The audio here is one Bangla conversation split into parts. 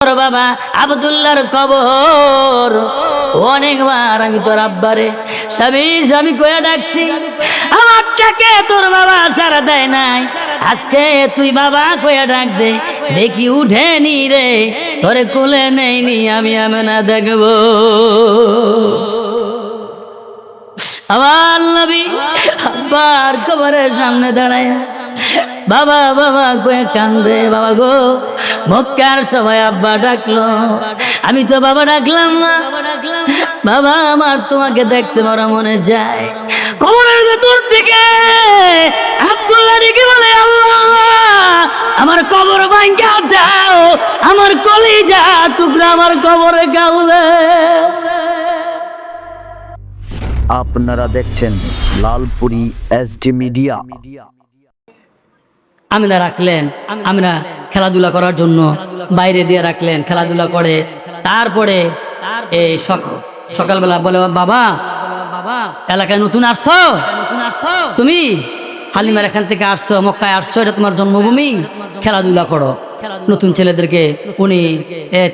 বাবা আবদুল্লাহর কবর। অনেকবার আমি তোর আব্বারে স্বামী স্বামী কয়ে ডাকছি, আমার তোর বাবা সারা দেয় নাই। আজকে তুই বাবা কয়ে ডাক দে। দেখি উঠে নি রে, তোরে কোলে নেইনি আমি আমি না দেখব। আমার নবী আব্বার কবরের সামনে দাঁড়ায় বাবা বাবা কয়ে কান্দে, বাবা গো মক্কার সবাই আব্বা ডাকলো। আমি তো বাবা ডাকলাম না। বাবা, আমার তোমাকে দেখতে বড় মনে যায় কবরের ভেতর থেকে আব্দুল্লাহ ডেকে বলে, আল্লাহ, আমার কবর ভাঙ্গা দাও, আমার কলিজা টুকরা আমার কবরে গাউলে আপনারা দেখছেন লালপুরি এসডি মিডিয়া। আমিনা রাখলেন, আমিনা খেলাধুলা করার জন্য বাইরে দিয়ে রাখলেন, খেলাধুলা করে। তারপরে এই সক- সকালবেলা বলে বাবা বাবা, এলাকায় নতুন আসছো? তুমি হালিমার এখান থেকে আসছো, মক্কায় আসছো, এটা তোমার জন্মভূমি? খেলাধুলা করো। নতুন ছেলেদেরকে উনি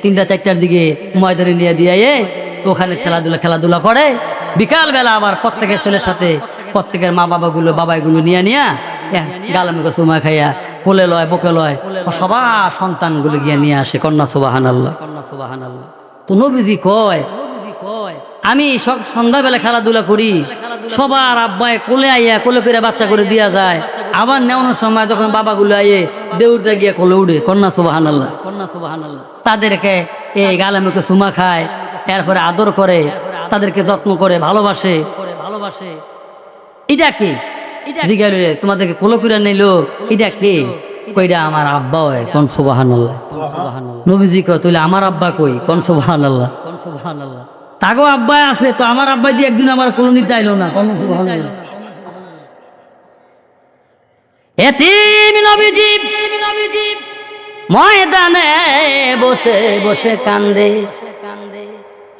তিনটা, চারটার দিকে ময়দানে নিয়ে দিয়ে ওখানে খেলাধুলা খেলাধুলা করে। বিকালবেলা আবার প্রত্যেকের ছেলের সাথে, প্রত্যেকের মা বাবাগুলো বাবাইগুলো নিয়ে নিয়ে গালামে চুমা খাইয়া কোলে লয় বকে লয়। সবার সন্তানগুলো গিয়ে নিয়ে আসে কন্যা সুবাহান আল্লাহ কন্যা সুবাহান আল্লাহ তো নবীজি কয় আমি সব সন্ধ্যাবেলা খেলাধুলা করি সবার আব্বায় কোলে আইয়া কোলে করে বাচ্চা করে দিয়া যায়। আবার নেওয়ানোর সময় যখন বাবাগুলো আইয়ে দেউরটা গিয়ে কোলে উঠে কন্যা সুবাহান আল্লাহ কন্যা সুবাহান আল্লাহ তাদেরকে এই গালামুখে চুমা খায় এরপরে আদর করে তাদেরকে যত্ন করে ভালোবাসে। ভালোবাসে। এটা কে? জিজ্ঞাসা তোমাদেরকে কোলো করে নিলো এটা কে? কইরা আমার আব্বা হয় কোন সুবাহান নবীজি কয় তুই আমার আব্বা কই? কোন সুবাহান আল্লাহ কোন সুবাহান আল্লাহ তাগো আব্বা আছে তো আমার আব্বা দিয়ে একদিন আমার কোলো নিতে আইলো না কোন সুবাহান এতিম নবীজি নবীজি ময়দানে বসে বসে কান্দে কান্দে।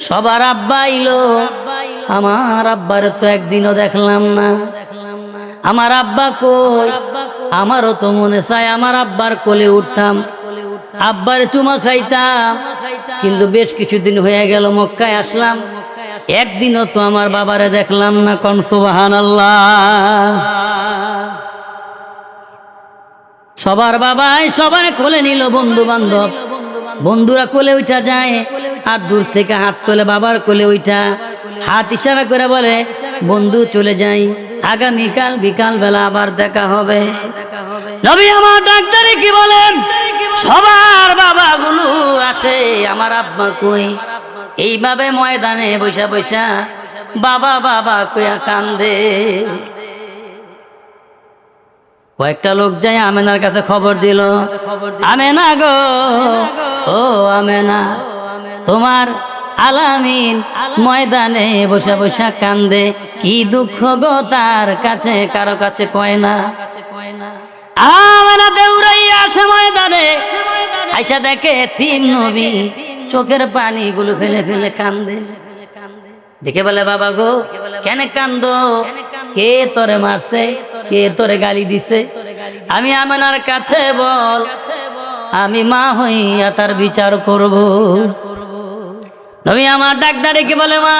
সবার আব্বা আইলো আমার আব্বার তো একদিনও দেখলাম না। আমার আব্বা কই? আমারও তো মনে চায় আমার আব্বার কোলে উঠতাম। আব্বার চুমা খাইতাম। কিন্তু বেশ কিছুদিন হয়ে গেল, মক্কায় আসলাম। একদিনও তো আমার বাবারে দেখলাম না, কন সুবাহান সবার বাবাই সবার কোলে নিল বন্ধু বান্ধব বন্ধুরা কোলে উঠা যায়, আর দূর থেকে হাত তোলে বাবার কোলে উঠা। হাত ইশারা করে বলে, বন্ধু চলে যাই। আগামীকাল বিকাল বেলা আবার দেখা হবে। নবী আমার ডাক্তারে কি বলেন? সবার বাবা বাবাগুলো আসে আমার আব্বা কই? এইভাবে ময়দানে বৈশা বৈশা বাবা বাবা কইয়া কান্দে। কয়েকটা লোক যায় আমেনার কাছে খবর দিল আমেনা গো ও আমেনা। তোমার আলামিন ময়দানে বসে বসে কান্দে। কি দুঃখ গো তার কাছে, কারও কাছে কয় না। আমেনা দেউরাইয়া আসে ময়দানে, আইসা দেখে তিন নবী চোখের পানি গুলো ফেলে ফেলে কান্দে। দেখে বলে, বাবা গো, কেন কান্দ? কে তোরে মারছে? কে তোরে গালি দিছে? আমি আমেনার কাছে বল, আমি মা হইয়া তার বিচার করব। নবী আমার ডাক্তার ডেকে বলে মা?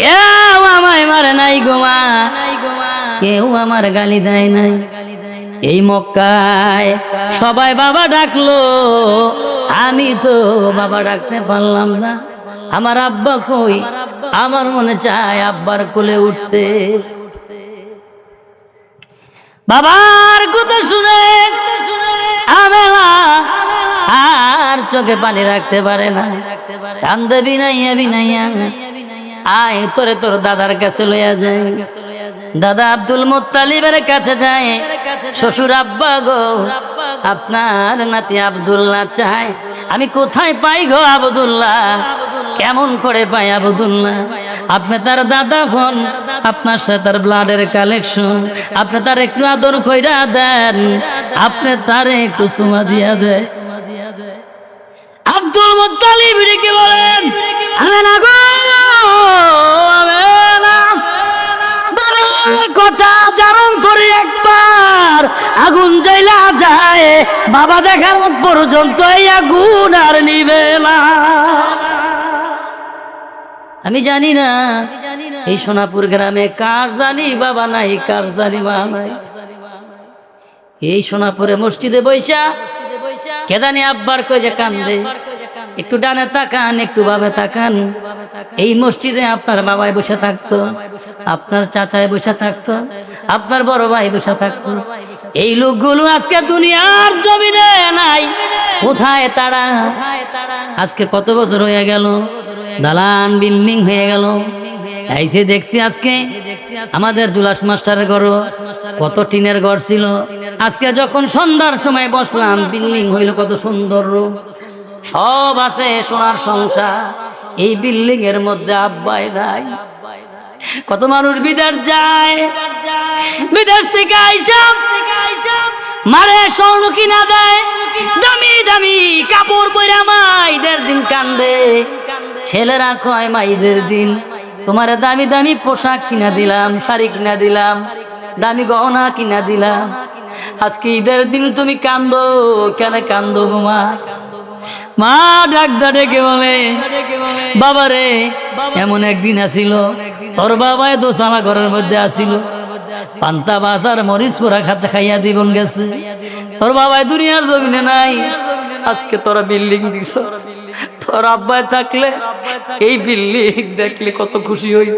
কেউ আমায় মারে নাই গো মা। কেউ আমার গালি দেয় নাই। এই মক্কায় সবাই বাবা ডাকলো। আমি তো বাবা ডাকতে পারলাম না। আমার আব্বা কই? আমার মনে চায় আব্বার কোলে উঠতে। বাবার কথা শুনে শুনে আমেলা চোখে পানি রাখতে পারে না। কান্দে বিনাইয়া বিনাইয়া। আয়, তোরে তোর দাদার কাছে লইয়া যায় দাদা আব্দুল মোত্তালিবের কাছে যায় শ্বশুর আব্বা গো, আপনার নাতি আব্দুল্লাহ চায়। আমি কোথায় পাই গো আবদুল্লাহ? কেমন করে পাই আবদুল্লাহ? আপনি তার দাদা হন, আপনার সাথে তার ব্লাডের কালেকশন আপনি তার একটু আদর কইরা দেন। আপনি তার একটু সুমা দিয়া দেয় আব্দুল মুত্তালিব রেখে বলেন? আমি না গো কথা জারণ করে একবার, আগুন জ্বালা যায়, বাবা দেখার পর্যন্ত এই আগুন আর নিবে না। আমি জানি না, এই সোনাপুর গ্রামে কার জানি বাবা নাই, কার জানি মা নাই। এই সোনাপুরে মসজিদে বৈশা কেদানি আব্বার কই যে কান্দে? একটু ডানে তাকান, একটু বাবে তাকান। এই মসজিদে আপনার বাবাই বসে থাকতো, আপনার চাচায় বসে থাকতো, আপনার বড় ভাই বসে থাকতো। এই লোকগুলো আজকে দুনিয়ার জমিনে নাই, কোথায় তারা? আজকে কত বছর হয়ে গেল? দালান বিল্ডিং হয়ে গেল। এইসে দেখছি আজকে আমাদের দুলাস মাস্টারের ঘর, কত টিনের ঘর ছিল। আজকে যখন সন্ধ্যার সময় বসলাম, বিল্ডিং হইল কত সুন্দর সব আছে সোনার সংসার, এই বিল্ডিং এর মধ্যে আব্বাই নাই। কত মানুষ বিদেশ যায়, বিদেশ থেকে আইসাম মারে স্বর্ণ কিনা দেয়। দামি দামি কাপড় পরা মাইদের দিন কান্দে। ছেলেরা কয়, মাইদের দিন তোমার দামি দামি পোশাক কিনা দিলাম, শাড়ি কিনা দিলাম, দামি গহনা কিনা দিলাম। আজকে ঈদের দিন তুমি কান্দো, কেন কান্দো গোমা মা? ডাক্তার ডেকে বলে, বাবা রে, এমন একদিন আসিল, তোর বাবায় দোসালা ঘরের মধ্যে আসিল। পান্তা, বাজার, মরিচ, পোড়া খাতে খাইয়া জীবন গেছে। তোর বাবায় দুনিয়ার জমিনে নাই, আজকে তোরা বিল্ডিং দিছ। তোর আব্বায় থাকলে, এই বিল্ডিং দেখলে কত খুশি হই।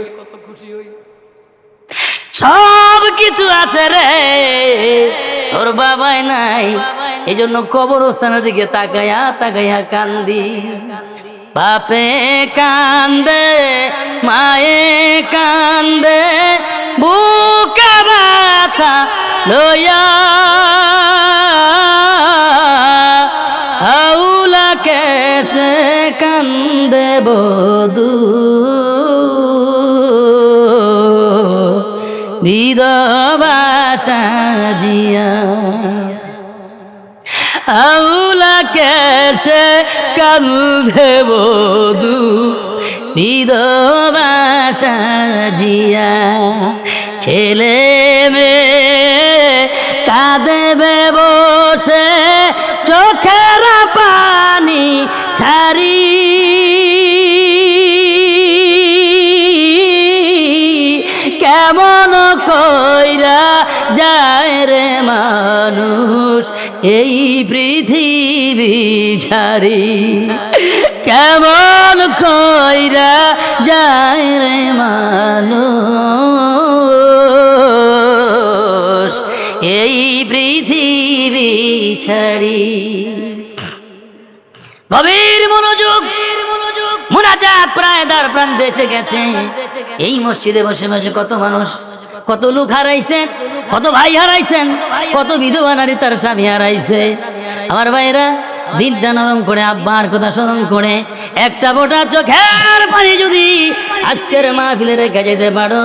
সব কিছু আছে রে, তোর বাবাই নাই। এই জন্য কবরস্থানের দিকে তাকাইয়া তাকাইয়া কান্দি। বাপে কান্দে, মায়ে কান্দে, বুকে ব্যথা লইয়া কেসে কান্দে বধূ। বিধবা জিয়া। আউলা কেসে কান্দে বধু। বিধবা জিয়া। ছেলে মেয়ে ছাড়ি কেমন কইরা যায় রে মানুষ? এই পৃথিবী ছাড়ি। গভীর মনোযোগ, মোনাজাত প্রায় দ্বার প্রান্তে এসে গেছে। এই মসজিদে বসে বসে কত মানুষ, কত লোক হারাইছেন, কত ভাই হারাইছেন, কত বিধবা নারী তার স্বামী হারাইছে। আমার ভাইরা দিনটা নরম করে, আব্বার কথা স্মরণ করে, একটা বোটা চোখের পানি যদি আজকের মাহফিলে রেখে যেতে পারো।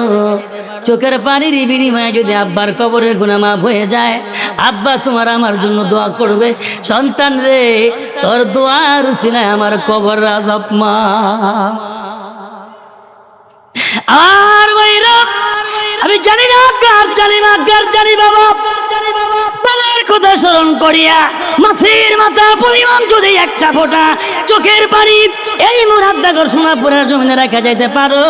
চোখের পানির বিনিময়ে যদি আব্বার কবরের গুণা মাফ হয়ে যায়, আব্বা তোমার আমার জন্য দোয়া করবে। সন্তান রে, তোর দোয়ার উচিলায় আমার কবর রাজাব মা। ভাইরা আমি জানি না, কার জানি না, কার জানি বাবা। বাবার কথা স্মরণ করিয়া মাছের মাথা পরিমাণ যদি একটা ফোঁটা চোখের পানি, এই মুরাদ্দাগর সোনাপুরের জমিনে রাখা যাইতে পারো।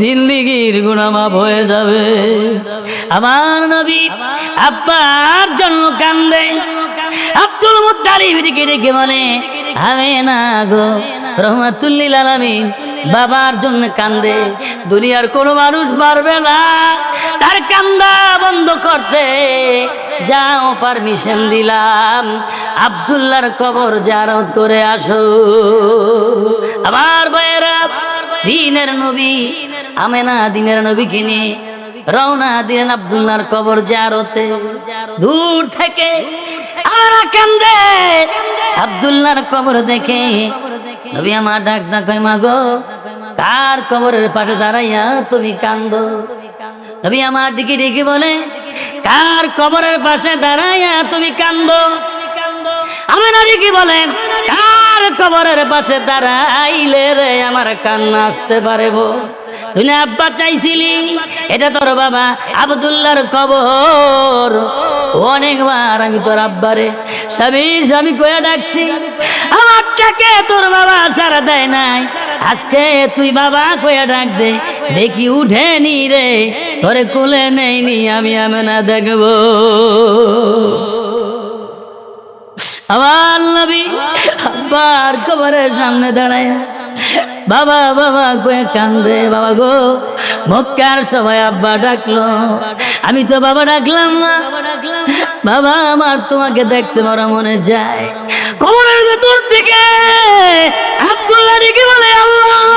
জিন্দিগির গুণামাপ হয়ে যাবে। আমার নবী আব্বার জন্য কান্দে। আব্দুল মুত্তালিব দিকে ডেকে বলে আমি না গো, রহমাতুল্লিল আলামিন বাবার জন্য কান্দে। দুনিয়ার কোনো মানুষ পারবে না। তার কান্দা বন্ধ করতে। যাও পারমিশন দিলাম। আব্দুল্লাহর কবর জারত করে আসো। আমার ভাইয়েরা, দিনের নবী, আমেনা দিনের নবী কিনে রওনা দিলেন আবদুল্লার কবর জারতে। দূর থেকে আমরা কান্দে। আব্দুল্লাহর কবর দেখে নবী আমার ডাক ডাকাই মাগো কার কবরের পাশে দাঁড়াইয়া তুমি কান্দো? নবী আমার ডিকি ডিকি বলে, কার কবরের পাশে দাঁড়াইয়া তুমি কান্দো? আমার ডিকি বলেন কার কবরের পাশে দাঁড়াইলে রে আমার কান্না আসতে পারে তুই না আব্বা চাইছিলি, এটা তোর বাবা আবদুল্লাহর কবর। অনেকবার আমি তোর আব্বারে স্বামীর স্বামী কয়ে ডাকছি আমারটাকে তোর বাবা সারা দেয় নাই। আজকে তুই বাবা কয়ে ডাক দে, দেখি উঠে নি রে, তোরে কোলে নেইনি আমি আমি না দেখব। আমার নবী আব্বার কবরের সামনে দাঁড়ায় বাবা বাবা কয়ে কান্দে, বাবা গো, মক্কার সবাই আব্বা ডাকলো। আমি তো বাবা ডাকলাম না। বাবা, আমার তোমাকে দেখতে বড় মনে যায় কবরের ভেতর থেকে আব্দুল্লাহ বলে, আল্লাহ,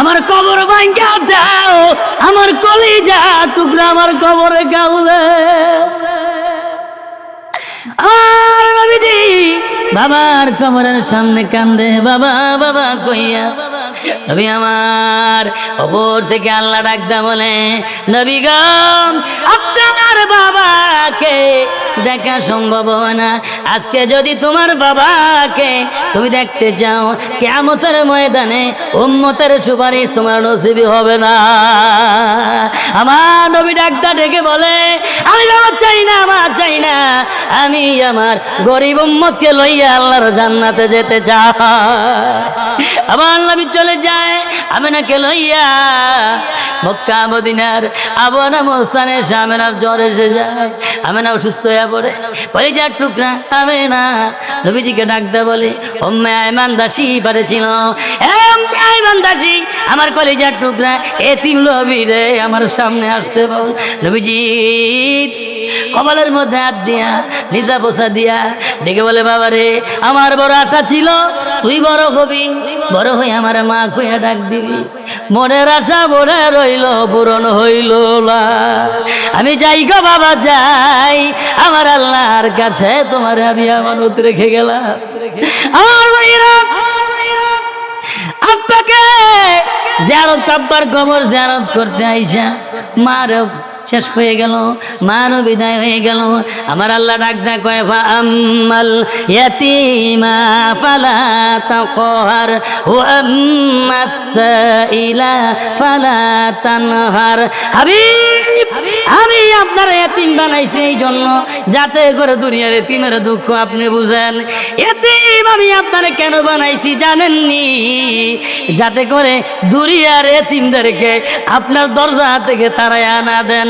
আমার কবর ভাঙ্গা দাও, আমার কলিজা টুকরা আমার কবরে গাউলে। আর বাবার কবরের সামনে কান্দে, বাবা বাবা কইয়া নবী আমার অপর থেকে আল্লাহ ডাকদা বলে নবী গম আপনার বাবাকে দেখা সম্ভব না। আজকে যদি তোমার বাবাকে তুমি দেখতে চাও কেমতের ময়দানে উম্মতের সুপারিশ তোমার নসিবি হবে না। আমার নবী ডাক্তার ডেকে বলে, আমি বাবা চাই না আমার চাই না। আমি আমার গরিব উম্মতকে লইয়া আল্লাহর জান্নাতে যেতে চাই। আমার নবী চলে যায় আমি নাকে লইয়া। মক্কা, মদিনার আবনা মোস্তানে সামেনার জ্বর এসে যায়। আমি না অসুস্থ হয়ে পড়ে টুকরা আমি না। নবীজিকে ডাকতে বলে অম্মে আয়মান দাসী পারেছিল। আমার কলেজার টুকরা, এ তিন লবি রে, আমার সামনে আসতে বল। নবীজি কপালের মধ্যে হাত দিয়া, নিজা পোছা দিয়া ডেকে বলে, বাবা রে, আমার বড় আশা ছিল, তুই বড় হবি। বড় হয়ে আমার মা কুয়া ডাক দিবি। মনের আশা মনে রইল, পূরণ হইল না। আমি যাই গো বাবা, যাই। আমার আল্লাহর কাছে তোমার আমি আমানত রেখে গেলাম। আপনাকে জিয়ারত, আব্বার কবর জিয়ারত করতে আইসা মারও শেষ হয়ে গেল, মারও বিদায় হয়ে গেল। আমার আল্লাহ ডাক দা কয় ফা আম্মাল ইয়াতিমা ফালা তাকহার, ওয়া আম্মাস সাইলা ফালা তানহার। হাবিব, আমি আপনার এতিম বানাইছি এই জন্য, যাতে করে দুনিয়ার এতিমের দুঃখ আপনি বুঝেন। এতিম আমি আপনার কেন বানাইছি জানেননি? যাতে করে দুনিয়ার এতিমদেরকে আপনার দরজা থেকে তারাই আনা দেন।